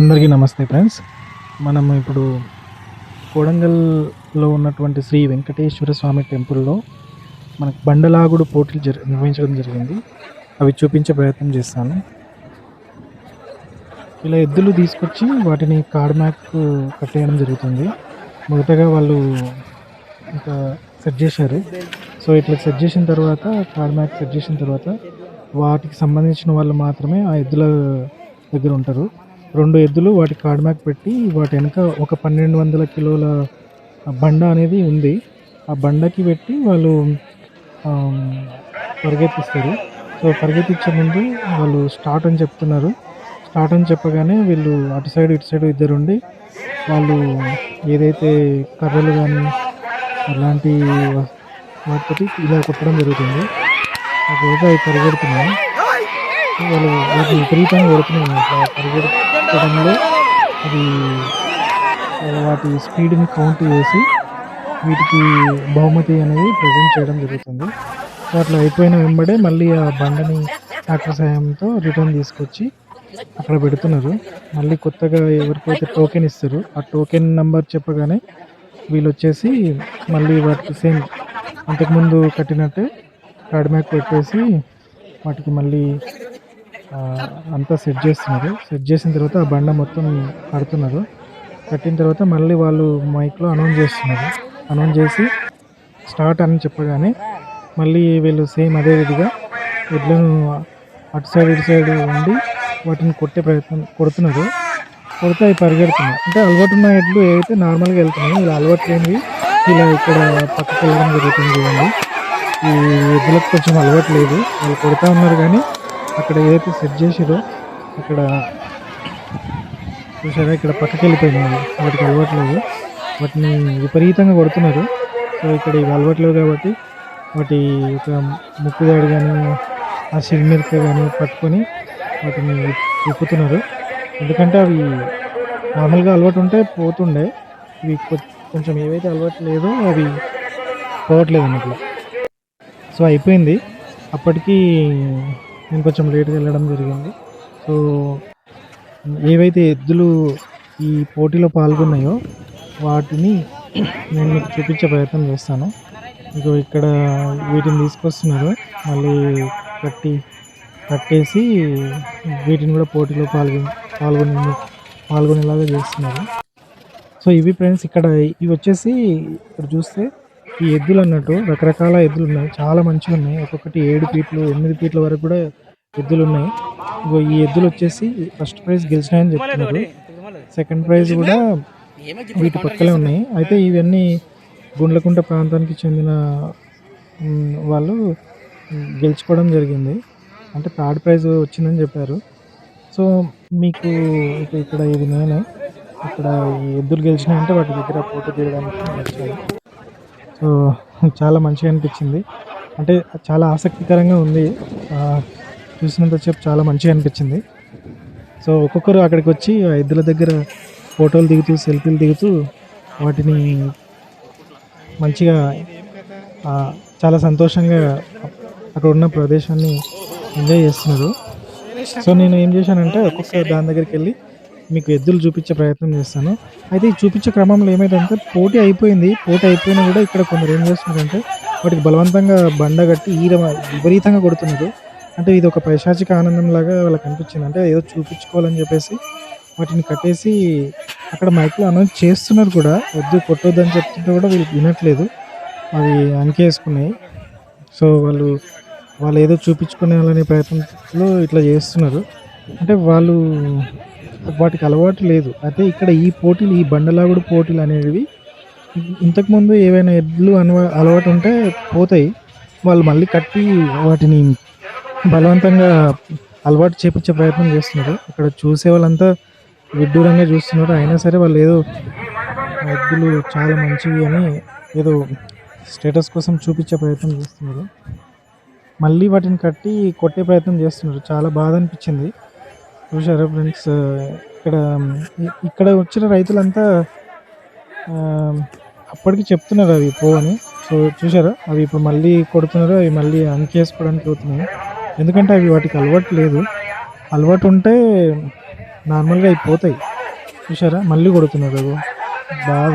అందరికీ నమస్తే ఫ్రెండ్స్. మనం ఇప్పుడు కోడంగల్లో ఉన్నటువంటి శ్రీ వెంకటేశ్వర స్వామి టెంపుల్లో మనకు బండలాగుడు పోటీలు జరి నిర్వహించడం జరిగింది. అవి చూపించే ప్రయత్నం చేస్తాను. ఇలా ఎద్దులు తీసుకొచ్చి వాటిని కార్డ్ మ్యాక్ కట్టేయడం జరుగుతుంది. మొదటగా వాళ్ళు ఇంకా సెట్ చేశారు. సో ఇట్లా సెట్ చేసిన తర్వాత కార్డ్ మ్యాక్ సెట్ చేసిన తర్వాత వాటికి సంబంధించిన వాళ్ళు మాత్రమే ఆ ఎద్దుల దగ్గర ఉంటారు. రెండు ఎద్దులు వాటి కార్డ్ పెట్టి వాటి వెనక ఒక పన్నెండు వందల కిలోల బండ అనేది ఉంది. ఆ బండకి పెట్టి వాళ్ళు పరిగెత్తిస్తారు. సో పరిగెత్తించే ముందు వాళ్ళు స్టార్ట్ అని చెప్తున్నారు. స్టార్ట్ అని చెప్పగానే వీళ్ళు అటు సైడ్ ఇటు సైడ్ ఇద్దరు ఉండి వాళ్ళు ఏదైతే కర్రలు కానీ అలాంటి వాటితోటి ఇలా కొట్టడం జరుగుతుంది. ఒకవేళ అవి పరిగెడుతున్నాయి. వాళ్ళు వాటిని విపరీతంగా కొడుతున్నాయి. ఇట్లా పరిగెత్తడంలో అది వాటి స్పీడ్ని కౌంట్ చేసి వీటికి బహుమతి అనేది ప్రజెంట్ చేయడం జరుగుతుంది. సో అట్లా అయిపోయిన వెంబడే మళ్ళీ ఆ బండని ట్రాక్టర్ సహాయంతో రిటర్న్ తీసుకొచ్చి అక్కడ పెడుతున్నారు. మళ్ళీ కొత్తగా ఎవరికైతే టోకెన్ ఇస్తారు ఆ టోకెన్ నెంబర్ చెప్పగానే వీళ్ళు వచ్చేసి మళ్ళీ వాటికి సేమ్ అంతకుముందు కట్టినట్టే కార్డ్ పెట్టేసి వాటికి మళ్ళీ అంతా సెట్ చేస్తున్నారు. సెట్ చేసిన తర్వాత ఆ బండ మొత్తం కడుతున్నారు. కట్టిన తర్వాత మళ్ళీ వాళ్ళు మైక్లో అనౌన్స్ చేస్తున్నారు. అనౌన్స్ చేసి స్టార్ట్ అని చెప్పగానే మళ్ళీ వీళ్ళు సేమ్ అదే విధిగా ఎడ్లను అటు సైడ్ ఇటు సైడ్ ఉండి వాటిని కొట్టే ప్రయత్నం కొడుతున్నారు. కొడితే అవి పరిగెడుతున్నాయి. అంటే అలవాటు ఉన్న ఎడ్లు ఏవైతే నార్మల్గా వెళ్తున్నాయి ఇలా అలవాటు లేనివి ఇలా ఇక్కడ పక్కకి వెళ్ళడం జరుగుతుంది చూడండి. ఈ ఎద్దులకు కొంచెం అలవాటు లేదు. వాళ్ళు కొడతా ఉన్నారు కానీ అక్కడ ఏదైతే సెట్ చేసిరో అక్కడ చూసారా ఇక్కడ పక్కకి వెళ్ళిపోయినాయి వాటికి అలవాటు లేదు. వాటిని విపరీతంగా కొడుతున్నారు. సో ఇక్కడ ఇవి అలవాటు లేవు కాబట్టి వాటి ఒక ముక్కుదాడు కానీ ఆ సిరిమిరక కానీ పట్టుకొని వాటిని విప్పుతున్నారు. ఎందుకంటే అవి నార్మల్గా అలవాటు ఉంటే పోతుండే. ఇవి కొంచెం ఏవైతే అలవాటు లేదో అవి పోవట్లేదు అన్నట్లు. సో అయిపోయింది. అప్పటికి నేను కొంచెం లేట్గా వెళ్ళడం జరిగింది. సో ఏవైతే ఎద్దులు ఈ పోటీలో పాల్గొన్నాయో వాటిని నేను మీకు చూపించే ప్రయత్నం చేస్తాను. ఇగో ఇక్కడ వీటిని తీసుకొస్తున్నారు. మళ్ళీ కట్టి కట్టేసి వీటిని కూడా పోటీలో పాల్గొని పాల్గొని పాల్గొనేలాగా చేస్తున్నారు. సో ఇవి ఫ్రెండ్స్ ఇక్కడ ఇవి వచ్చేసి ఇక్కడ చూస్తే ఈ ఎద్దులు అన్నట్టు రకరకాల ఎద్దులు ఉన్నాయి చాలా మంచిగా ఉన్నాయి ఒక్కొక్కటి ఏడు ఫీట్లు ఎనిమిది ఫీట్ల వరకు కూడా ఎద్దులు ఉన్నాయి ఇగో ఈ ఎద్దులు వచ్చేసి ఫస్ట్ ప్రైజ్ గెలిచినాయని చెప్తున్నారు. సెకండ్ ప్రైజ్ కూడా వీటి పక్కలే ఉన్నాయి. అయితే ఇవన్నీ గుండ్లకుంట ప్రాంతానికి చెందిన వాళ్ళు గెలుచుకోవడం జరిగింది. అంటే థర్డ్ ప్రైజ్ వచ్చిందని చెప్పారు. సో మీకు ఇక్కడ ఇది నేనే ఇక్కడ ఈ ఎద్దులు గెలిచినాయంటే వాటి దగ్గర ఫోటో తీయడానికి వచ్చాను సో చాలా మంచిగా అనిపించింది. అంటే చాలా ఆసక్తికరంగా ఉంది. చూసినంతసేపు చాలా మంచిగా అనిపించింది. సో ఒక్కొక్కరు అక్కడికి వచ్చి ఆ ఎద్దుల దగ్గర ఫోటోలు దిగుతూ సెల్ఫీలు దిగుతూ వాటిని మంచిగా చాలా సంతోషంగా అక్కడ ఉన్న ప్రదేశాన్ని ఎంజాయ్ చేస్తున్నారు. సో నేను ఏం చేశానంటే ఒక్కొక్క దాని దగ్గరికి వెళ్ళి మీకు ఎద్దులు చూపించే ప్రయత్నం చేస్తాను. అయితే ఈ చూపించే క్రమంలో ఏమైందంటే పోటీ అయిపోయింది. పోటీ అయిపోయినా కూడా ఇక్కడ కొందరు ఏం చేస్తున్నారంటే వాటికి బలవంతంగా బండ కట్టి ఈర విపరీతంగా కొడుతున్నారు. అంటే ఇది ఒక పైశాచిక ఆనందం లాగా వాళ్ళకి అనిపించింది. అంటే ఏదో చూపించుకోవాలని చెప్పేసి వాటిని కట్టేసి అక్కడ మైక్లో అనౌన్స్ చేస్తున్నారు కూడా. వద్దు కొట్టొద్దని చెప్తుంటే కూడా వీళ్ళు వినట్లేదు. అవి అంకేసుకున్నాయి. సో వాళ్ళు వాళ్ళు ఏదో చూపించుకునేయాలనే ప్రయత్నంలో ఇట్లా చేస్తున్నారు. అంటే వాళ్ళు వాటికి అలవాటు లేదు. అయితే ఇక్కడ ఈ పోటీలు ఈ బండలాగుడు పోటీలు అనేవి ఇంతకుముందు ఏవైనా ఎడ్లు అనవ అలవాటు ఉంటే పోతాయి. వాళ్ళు మళ్ళీ కట్టి వాటిని బలవంతంగా అలవాటు చేపించే ప్రయత్నం చేస్తున్నారు. ఇక్కడ చూసే వాళ్ళంతా విడ్డూరంగా చూస్తున్నారు. అయినా సరే వాళ్ళు ఏదో ఆ ఎద్దులు చాలా మంచివి అని ఏదో స్టేటస్ కోసం చూపించే ప్రయత్నం చేస్తున్నారు. మళ్ళీ వాటిని కట్టి కొట్టే ప్రయత్నం చేస్తున్నారు. చాలా బాధ అనిపించింది. చూసారా ఫ్రెండ్స్ ఇక్కడ ఇక్కడ వచ్చిన రైతులంతా అప్పటికి చెప్తున్నారు అవి పో అని. సో చూసారా అవి ఇప్పుడు మళ్ళీ కొడుతున్నారు అవి మళ్ళీ అంకేసుకోవడానికి అవుతున్నాయి ఎందుకంటే అవి వాటికి అలవాటు లేదు. అలవాటు ఉంటే నార్మల్గా అవి పోతాయి. చూసారా మళ్ళీ కొడుతున్నారు అవి. బాధ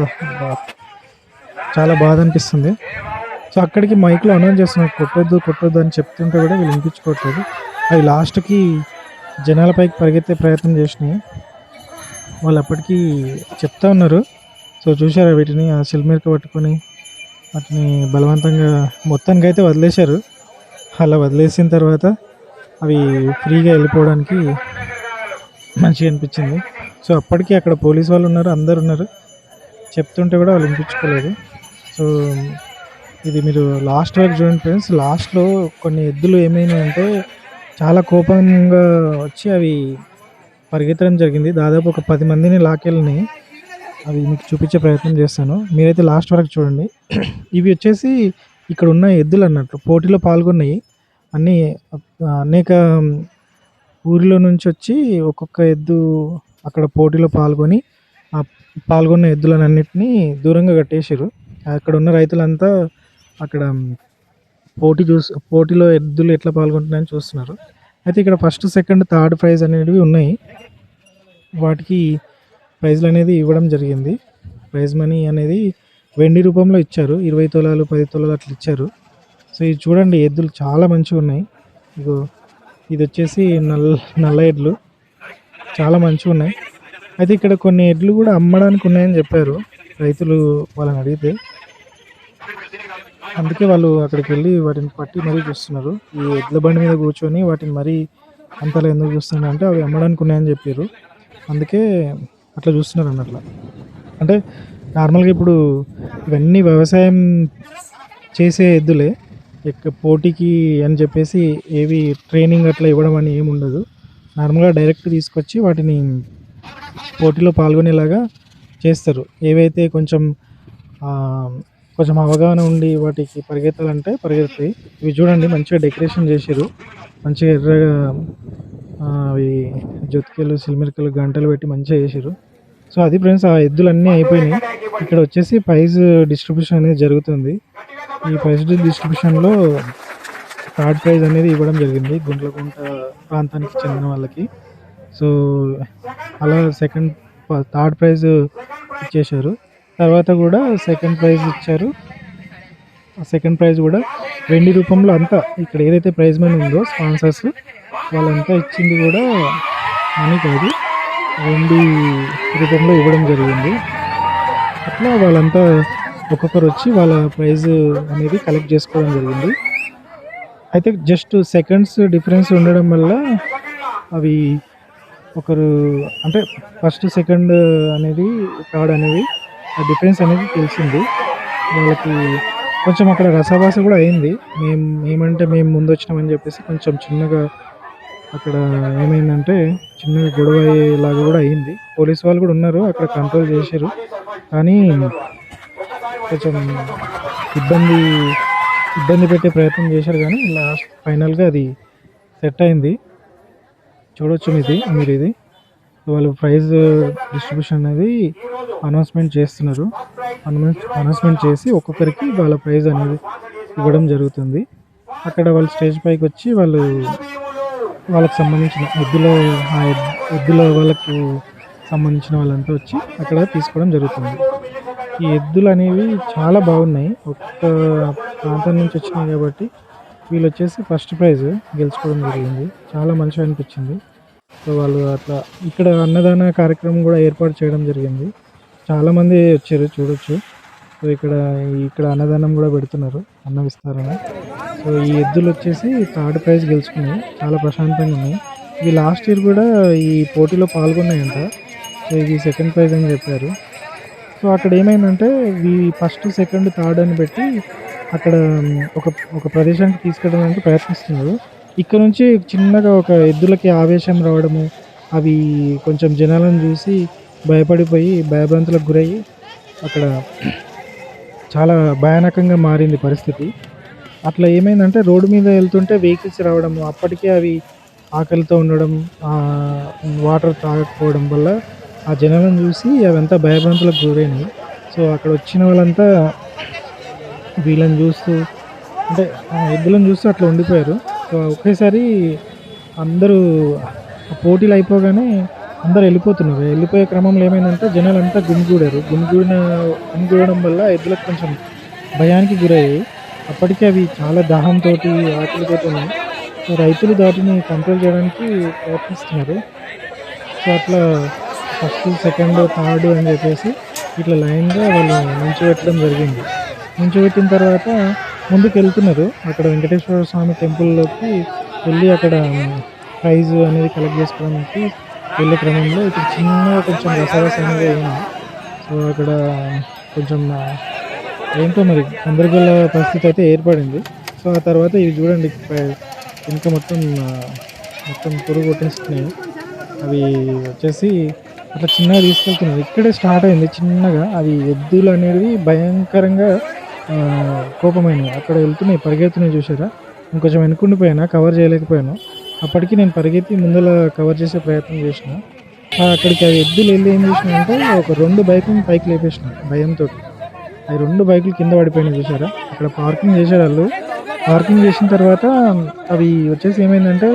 చాలా బాధ అనిపిస్తుంది. సో అక్కడికి మైక్లో అనౌన్స్ చేస్తున్నారు కొట్టొద్దు కొట్టొద్దు అని చెప్తుంటే కూడా వీళ్ళు వినిపించుకోవట్లేదు. అవి లాస్ట్కి జనాలపైకి పరిగెత్తే ప్రయత్నం చేసినాయి. వాళ్ళు అప్పటికీ చెప్తా ఉన్నారు. సో చూసారా వీటిని ఆ సిల్మేరకు పట్టుకొని వాటిని బలవంతంగా మొత్తానికి అయితే వదిలేశారు. అలా వదిలేసిన తర్వాత అవి ఫ్రీగా వెళ్ళిపోవడానికి మంచిగా అనిపించింది. సో అప్పటికి అక్కడ పోలీస్ వాళ్ళు ఉన్నారు అందరు ఉన్నారు. చెప్తుంటే కూడా వాళ్ళు వినిపించుకోలేదు. సో ఇది మీరు లాస్ట్ వరకు చూడండి ఫ్రెండ్స్ లాస్ట్లో కొన్ని ఎద్దులు ఏమైనాయంటే చాలా కోపంగా వచ్చి అవి పరిగెత్తడం జరిగింది. దాదాపు ఒక పది మందిని లాకెళ్ళని అవి మీకు చూపించే ప్రయత్నం చేస్తాను. మీరైతే లాస్ట్ వరకు చూడండి. ఇవి వచ్చేసి ఇక్కడ ఉన్న ఎద్దులు అన్నట్టు పోటీలో పాల్గొన్నాయి. అన్నీ అనేక ఊరిలో నుంచి వచ్చి ఒక్కొక్క ఎద్దు అక్కడ పోటీలో పాల్గొని ఆ పాల్గొన్న ఎద్దులను అన్నిటినీ దూరంగా కట్టేసారు అక్కడ ఉన్న రైతులంతా అక్కడ పోటీ చూసి పోటీలో ఎద్దులు ఎట్లా పాల్గొంటున్నాయని చూస్తున్నారు. అయితే ఇక్కడ ఫస్ట్ సెకండ్ థర్డ్ ప్రైజ్ అనేవి ఉన్నాయి. వాటికి ప్రైజ్లు అనేది ఇవ్వడం జరిగింది. ప్రైజ్ మనీ అనేది వెండి రూపంలో ఇచ్చారు. ఇరవై తొలాలు పది తొలాలు అట్లా ఇచ్చారు. సో ఇది చూడండి ఎద్దులు చాలా మంచిగా ఉన్నాయి. ఇగో ఇది వచ్చేసి నల్ల నల్ల ఎడ్లు చాలా మంచిగా ఉన్నాయి. అయితే ఇక్కడ కొన్ని ఎడ్లు కూడా అమ్మడానికి ఉన్నాయని చెప్పారు. రైతులు వాళ్ళని అడిగితే. అందుకే వాళ్ళు అక్కడికి వెళ్ళి వాటిని పట్టి మరీ చూస్తున్నారు. ఈ ఎడ్ల బండి మీద కూర్చొని వాటిని మరీ అంతలా ఎందుకు చూస్తున్నారు అంటే అవి అమ్మడానికి ఉన్నాయని చెప్పారు. అందుకే అట్లా చూస్తున్నారు అన్నట్ల. అంటే నార్మల్గా ఇప్పుడు ఇవన్నీ వ్యవసాయం చేసే ఎద్దులే. ఎక్క పోటీకి అని చెప్పేసి ఏవి ట్రైనింగ్ అట్లా ఇవ్వడం అని ఏమి ఉండదు. నార్మల్గా డైరెక్ట్ తీసుకొచ్చి వాటిని పోటీలో పాల్గొనేలాగా చేస్తారు. ఏవైతే కొంచెం కొంచెం అవగాహన ఉండి వాటికి పరిగెత్తాలంటే పరిగెత్తాయి. ఇవి చూడండి మంచిగా డెకరేషన్ చేసారు మంచిగా ఎర్రగా అవి జొతికలు సిల్మిరికలు గంటలు పెట్టి మంచిగా చేసారు సో అది ఫ్రెండ్స్ ఆ ఎద్దులన్నీ అయిపోయినాయి. ఇక్కడ వచ్చేసి ప్రైజ్ డిస్ట్రిబ్యూషన్ అనేది జరుగుతుంది. ఈ ప్రైజ్ డిస్ట్రిబ్యూషన్లో థర్డ్ ప్రైజ్ అనేది ఇవ్వడం జరిగింది గుంట్లగుంట ప్రాంతానికి చెందిన వాళ్ళకి. సో అలా సెకండ్ థర్డ్ ప్రైజ్ ఇచ్చేశారు. తర్వాత కూడా సెకండ్ ప్రైజ్ ఇచ్చారు. ఆ సెకండ్ ప్రైజ్ కూడా వెండి రూపంలో అంతా ఇక్కడ ఏదైతే ప్రైజ్ మనీ ఉందో స్పాన్సర్స్ వాళ్ళంతా ఇచ్చింది కూడా మనీ కాదు వెండి రూపంలో ఇవ్వడం జరిగింది. అట్లా వాళ్ళంతా ఒక్కొక్కరు వచ్చి వాళ్ళ ప్రైజ్ అనేది కలెక్ట్ చేసుకోవడం జరిగింది. అయితే జస్ట్ సెకండ్స్ డిఫరెన్స్ ఉండడం వల్ల అవి ఒకరు అంటే ఫస్ట్ సెకండ్ అనేది థర్డ్ అనేది డిఫరెన్స్ అనేది తెలిసింది. వాళ్ళకి కొంచెం అక్కడ రసాభాస కూడా అయింది. మేము ఏమంటే మేము ముందు వచ్చినామని చెప్పేసి కొంచెం చిన్నగా అక్కడ ఏమైందంటే చిన్నగా గొడవ అయ్యేలాగా కూడా అయింది. పోలీస్ వాళ్ళు కూడా ఉన్నారు అక్కడ కంట్రోల్ చేశారు. కానీ కొంచెం ఇబ్బంది ఇబ్బంది పెట్టే ప్రయత్నం చేశారు కానీ లాస్ట్ ఫైనల్గా అది సెట్ అయింది. చూడొచ్చు ఇది మీరు ఇది వాళ్ళు ప్రైజ్ డిస్ట్రిబ్యూషన్ అనేది అనౌన్స్మెంట్ చేస్తున్నారు. అనౌన్స్ అనౌన్స్మెంట్ చేసి ఒక్కొక్కరికి వాళ్ళ ప్రైజ్ అనేది ఇవ్వడం జరుగుతుంది. అక్కడ వాళ్ళు స్టేజ్ పైకి వచ్చి వాళ్ళు వాళ్ళకి సంబంధించిన ఎద్దులో ఆ ఎద్దులో వాళ్ళకు సంబంధించిన వాళ్ళంతా వచ్చి అక్కడ తీసుకోవడం జరుగుతుంది. ఈ ఎద్దులు అనేవి చాలా బాగున్నాయి. ఒక్క ప్రాంతం నుంచి వచ్చినాయి కాబట్టి వీళ్ళు వచ్చేసి ఫస్ట్ ప్రైజ్ గెలుచుకోవడం జరిగింది. చాలా మంచిగా అనిపించింది. సో వాళ్ళు అట్లా ఇక్కడ అన్నదాన కార్యక్రమం కూడా ఏర్పాటు చేయడం జరిగింది. చాలామంది వచ్చారు చూడొచ్చు. సో ఇక్కడ ఇక్కడ అన్నదానం కూడా పెడుతున్నారు అన్న విస్తారణ. సో ఈ ఎద్దులు వచ్చేసి థర్డ్ ప్రైజ్ గెలుచుకున్నాయి చాలా ప్రశాంతంగా ఉన్నాయి. ఇవి లాస్ట్ ఇయర్ కూడా ఈ పోటీలో పాల్గొన్నాయంట. సో ఇది సెకండ్ ప్రైజ్ అని చెప్పారు. సో అక్కడ ఏమైందంటే ఈ ఫస్ట్ సెకండ్ థర్డ్ అని పెట్టి అక్కడ ఒక ఒక ప్రదేశానికి తీసుకెళ్ళడానికి ప్రయత్నిస్తున్నారు. ఇక్కడ నుంచి చిన్నగా ఒక ఎద్దులకి ఆవేశం రావడము అవి కొంచెం జనాలను చూసి భయపడిపోయి భయభ్రాంతులకు గురయ్యి అక్కడ చాలా భయానకంగా మారింది పరిస్థితి. అట్లా ఏమైందంటే రోడ్డు మీద వెళ్తుంటే వెహికల్స్ రావడము అప్పటికే అవి ఆకలితో ఉండడం వాటర్ తాగకపోవడం వల్ల ఆ జనాలను చూసి అవంతా భయభ్రాంతులకు గురైనాయి సో అక్కడ వచ్చిన వాళ్ళంతా వీళ్ళని చూస్తూ అంటే ఆ ఎద్దులను చూస్తూ అట్లా ఉండిపోయారు. ఒకేసారి అందరూ పోటీలు అయిపోగానే అందరూ వెళ్ళిపోతున్నారు. వెళ్ళిపోయే క్రమంలో ఏమైందంటే జనాలు అంతా గుమిగూడారు. గుమిగూడిన గుమిగూడడం వల్ల ఎద్దులకు కొంచెం భయానికి గురయ్యాయి. అప్పటికే అవి చాలా దాహంతో ఆకలితో ఉన్నాయి. సో రైతులు దాటిని కంట్రోల్ చేయడానికి ప్రయత్నిస్తున్నారు. సో అట్లా ఫస్ట్ సెకండ్ థర్డ్ అని చెప్పేసి ఇట్లా లైన్గా వాళ్ళు నించోబెట్టడం జరిగింది. నించోబెట్టిన తర్వాత ముందుకు వెళ్తున్నారు అక్కడ వెంకటేశ్వర స్వామి టెంపుల్లోకి వెళ్ళి అక్కడ ప్రైజ్ అనేది కలెక్ట్ చేసుకోవడానికి వెళ్ళే క్రమంలో ఇక్కడ చిన్నగా కొంచెం రసరసంగా అయినా సో అక్కడ కొంచెం ఏంటో మరి గందరగోళ పరిస్థితి అయితే ఏర్పడింది. సో ఆ తర్వాత ఇవి చూడండి ఇంకా మొత్తం మొత్తం పురుగు కొట్టేస్తున్నాయి. అవి వచ్చేసి అట్లా చిన్నగా తీసుకెళ్తున్నాయి ఇక్కడే స్టార్ట్ అయింది చిన్నగా. అవి ఎద్దులు అనేవి భయంకరంగా కోపమైనవి. అక్కడ వెళ్తున్నాయి పరిగెత్తున్నాయి చూసారా ఇంకొంచెం వెనుకుండిపోయినా కవర్ చేయలేకపోయాను? అప్పటికి నేను పరిగెత్తి ముందర కవర్ చేసే ప్రయత్నం చేసిన. అక్కడికి ఆ ఎద్దులు వెళ్ళి ఏం చేసినాయంటే ఒక రెండు బైకులను పైకి లేపేసిన భయంతో. అవి రెండు బైకులు కింద పడిపోయినాయి చూసారా అక్కడ పార్కింగ్ చేశారు వాళ్ళు. పార్కింగ్ చేసిన తర్వాత అవి వచ్చేసి ఏమైందంటే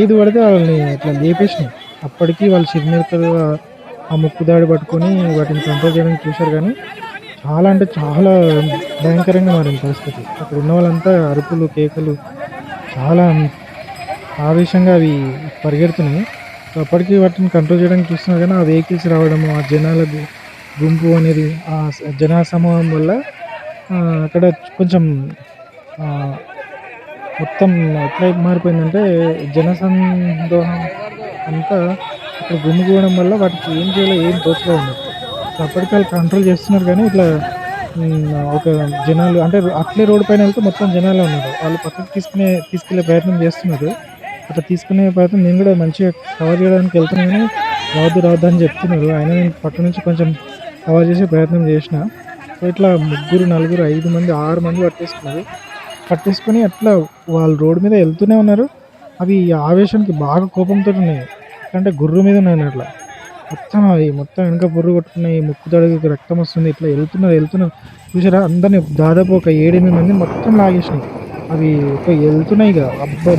ఏది పడితే వాళ్ళని ఇట్లా లేపేసినాయి. అప్పటికి వాళ్ళు చిరుమిరకలు ఆ ముక్కు దాడి పట్టుకొని వాటిని కంట్రోల్ చేయడానికి చూశారు కానీ చాలా అంటే చాలా భయంకరంగా మారింది పరిస్థితి. అక్కడ ఉన్న వాళ్ళంతా అరుపులు కేకలు చాలా ఆవేశంగా అవి పరిగెడుతున్నాయి. అప్పటికీ అప్పటికి వాటిని కంట్రోల్ చేయడానికి చూస్తున్నారు కానీ ఆ వెహికల్స్ రావడము ఆ జనాల గుంపు అనేది ఆ జనా జన సమూహం వల్ల అక్కడ కొంచెం మొత్తం ఎట్లా మారిపోయిందంటే జనసందోహం అంతా అక్కడ గుమ్మిగూడడం వల్ల వాటికి ఏం చేయాలో ఏం తోచగా ఉన్నట్టు అప్పటికి వాళ్ళు కంట్రోల్ చేస్తున్నారు కానీ ఇట్లా ఒక జనాలు అంటే అట్లే రోడ్డు పైన వెళ్తే మొత్తం జనాలు ఉన్నారు. వాళ్ళు పక్కకు తీసుకునే తీసుకెళ్ళే ప్రయత్నం చేస్తున్నారు. అట్లా తీసుకునే ప్రయత్నం నేను కూడా మంచిగా కవర్ చేయడానికి వెళ్తున్నాను కానీ రావద్దు రావద్దు అని చెప్తున్నారు. ఆయన నేను పక్క నుంచి కొంచెం కవర్ చేసే ప్రయత్నం చేసిన. సో ఇట్లా ముగ్గురు నలుగురు ఐదు మంది ఆరు మంది పట్టేసుకున్నారు. పట్టేసుకొని అట్లా వాళ్ళు రోడ్డు మీద వెళ్తూనే ఉన్నారు. అవి ఆవేశానికి బాగా కోపంతో ఉన్నాయి. అంటే గుర్రు మీద ఉన్నాయి అట్లా. మొత్తం అవి మొత్తం వెనక బుర్రు కొట్టుకున్నాయి ముక్కు తడుగు రక్తం వస్తుంది. ఇట్లా వెళ్తున్నారు వెళ్తున్నారు చూసారా? అందరిని దాదాపు ఒక ఏడెనిమిది మంది మొత్తం లాగేసినాయి. అవి ఒక వెళ్తున్నాయి ఇక. అబ్బా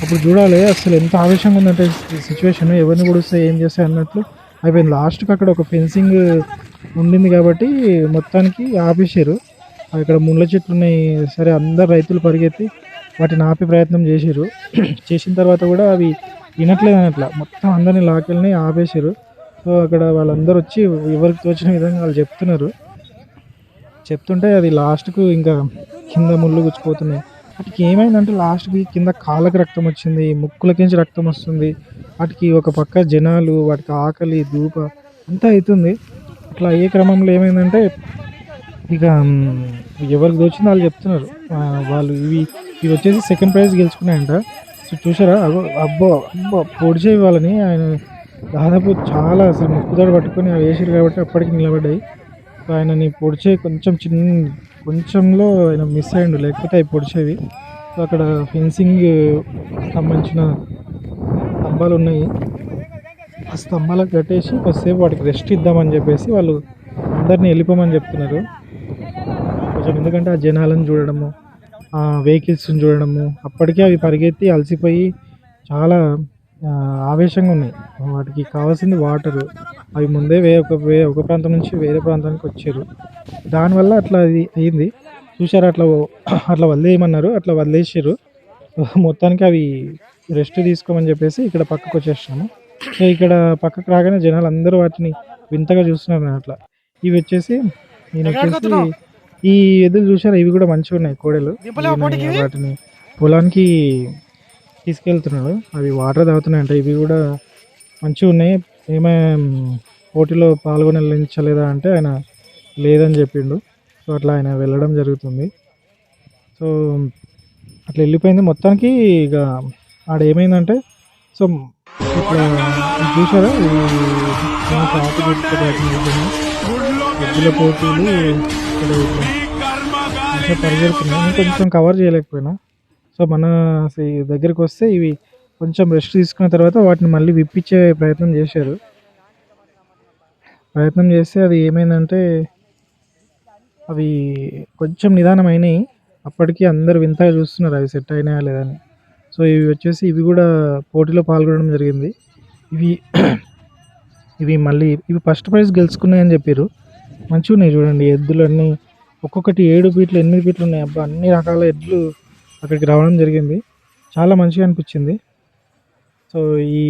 అప్పుడు చూడాలి అసలు ఎంత ఆవేశంగా ఉందంటే సిచ్యువేషన్ ఎవరిని పొడిస్తే ఏం చేస్తాయి అన్నట్లు అయిపోయింది. లాస్ట్కి అక్కడ ఒక ఫెన్సింగ్ ఉండింది కాబట్టి మొత్తానికి ఆపేసారు అక్కడ ముళ్ళ చెట్లు ఉన్నాయి. సరే అందరు రైతులు పరిగెత్తి వాటిని ఆపే ప్రయత్నం చేశారు. చేసిన తర్వాత కూడా అవి వినట్లేదు అట్లా మొత్తం అందరిని లాకెళ్ళని ఆపేశారు. సో అక్కడ వాళ్ళందరూ వచ్చి ఎవరికి తోచిన విధంగా వాళ్ళు చెప్తున్నారు. చెప్తుంటే అది లాస్ట్కు ఇంకా కింద ముళ్ళు గుచ్చిపోతున్నాయి. వాటికి ఏమైందంటే లాస్ట్కి కింద కాళ్ళకి రక్తం వచ్చింది ముక్కులకించి రక్తం వస్తుంది. వాటికి ఒక పక్క జనాలు వాటికి ఆకలి దూప అంతా అవుతుంది అట్లా అయ్యే క్రమంలో ఏమైందంటే ఇక ఎవరికి దోచిందో వాళ్ళు చెప్తున్నారు. వాళ్ళు ఇవి ఇవి వచ్చేసి సెకండ్ ప్రైజ్ గెలుచుకున్నాయంట. చూసారా? అగో అబ్బో అబ్బో పొడి వాళ్ళని. ఆయన దాదాపు చాలా అసలు ముక్కుదాడు పట్టుకొని అవి వేసారు కాబట్టి అప్పటికి నిలబడ్డాయి. ఆయనని పొడిచే కొంచెం చిన్న కొంచెంలో ఆయన మిస్ అయ్యిండు. లేకపోతే అవి పొడిచేవి. అక్కడ ఫెన్సింగ్ సంబంధించిన స్తంభాలు ఉన్నాయి. ఆ స్తంభాలకు కట్టేసి కొద్దిసేపు వాటికి రెస్ట్ ఇద్దామని చెప్పేసి వాళ్ళు అందరినీ వెళ్ళిపోమని చెప్తున్నారు. కొంచెం ఎందుకంటే ఆ జనాలను చూడడము వెహికల్స్ని చూడడము అప్పటికే అవి పరిగెత్తి అలసిపోయి చాలా ఆవేశంగా ఉన్నాయి. వాటికి కావాల్సింది వాటర్ అవి ముందే వే ఒక వే ఒక ప్రాంతం నుంచి వేరే ప్రాంతానికి వచ్చారు. దానివల్ల అట్లా అది అయింది. చూసారు అట్లా అట్లా వదిలేయమన్నారు అట్లా వదిలేసారు. మొత్తానికి అవి రెస్ట్ తీసుకోమని చెప్పేసి ఇక్కడ పక్కకు వచ్చేసాము. సో ఇక్కడ పక్కకు రాగానే జనాలు అందరూ వాటిని వింతగా చూస్తున్నారు అట్లా. ఇవి వచ్చేసి నేను వచ్చేసి ఈ ఎద్దులు చూసారా ఇవి కూడా మంచిగా ఉన్నాయి కోడలు వాటిని పొలానికి తీసుకెళ్తున్నాడు అవి వాటర్ తాగుతున్నాయంట ఇవి కూడా మంచిగా ఉన్నాయి ఏమే పోటీలో పాల్గొనలేదా అంటే ఆయన లేదని చెప్పిండు సో అట్లా ఆయన వెళ్ళడం జరుగుతుంది సో అట్లా వెళ్ళిపోయింది మొత్తానికి ఇక ఆడ ఏమైందంటే సో ఇది చూసారా ఈ ఎద్దుల పోటీలు ఇక్కడ ఇట్లా మంచిగా పరిగెడుతున్నాయి నేను కొంచెం కవర్ చేయలేకపోయినా. సో మన దగ్గరికి వస్తే ఇవి కొంచెం రెస్ట్ తీసుకున్న తర్వాత వాటిని మళ్ళీ విప్పించే ప్రయత్నం చేశారు. ప్రయత్నం చేస్తే అది ఏమైందంటే అవి కొంచెం నిదానం అయినాయి అప్పటికి అందరు వింతగా చూస్తున్నారు అవి సెట్ అయినాయా లేదని సో ఇవి వచ్చేసి ఇవి కూడా పోటీలో పాల్గొనడం జరిగింది. ఇవి ఇవి మళ్ళీ ఇవి ఫస్ట్ ప్రైజ్ గెలుచుకున్నాయని చెప్పారు మంచిగా ఉన్నాయి చూడండి ఎద్దులన్నీ. ఒక్కొక్కటి ఏడు ఫీట్లు ఎనిమిది ఫీట్లు ఉన్నాయి. అబ్బా అన్ని రకాల ఎడ్లు అక్కడికి రావడం జరిగింది. చాలా మంచిగా అనిపించింది. సో ఈ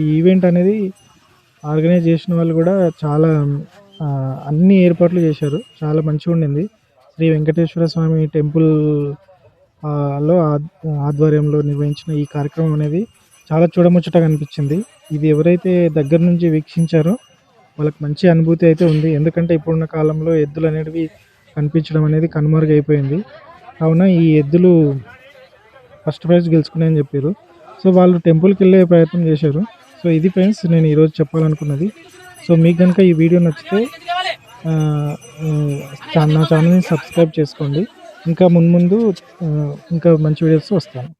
ఈ ఈవెంట్ అనేది ఆర్గనైజ్ చేసిన వాళ్ళు కూడా చాలా అన్ని ఏర్పాట్లు చేశారు. చాలా మంచిగా ఉండింది. శ్రీ వెంకటేశ్వర స్వామి టెంపుల్లో ఆధ్వర్యంలో నిర్వహించిన ఈ కార్యక్రమం అనేది చాలా చూడముచ్చటగా అనిపించింది. ఇది ఎవరైతే దగ్గర నుంచి వీక్షించారో వాళ్ళకి మంచి అనుభూతి అయితే ఉంది. ఎందుకంటే ఇప్పుడున్న కాలంలో ఎద్దులు అనేటివి కనిపించడం అనేది కనుమరుగైపోయింది. కావున ఈ ఎద్దులు ఫస్ట్ ప్రైజ్ గెలుచుకున్నాయని చెప్పారు. సో వాళ్ళు టెంపుల్కి వెళ్ళే ప్రయత్నం చేశారు. సో ఇది ఫ్రెండ్స్ నేను ఈరోజు చెప్పాలనుకున్నది. సో మీకు కనుక ఈ వీడియో నచ్చితే నా ఛానల్ని సబ్స్క్రైబ్ చేసుకోండి. ఇంకా మున్ముందు ఇంకా మంచి వీడియోస్ వస్తాను.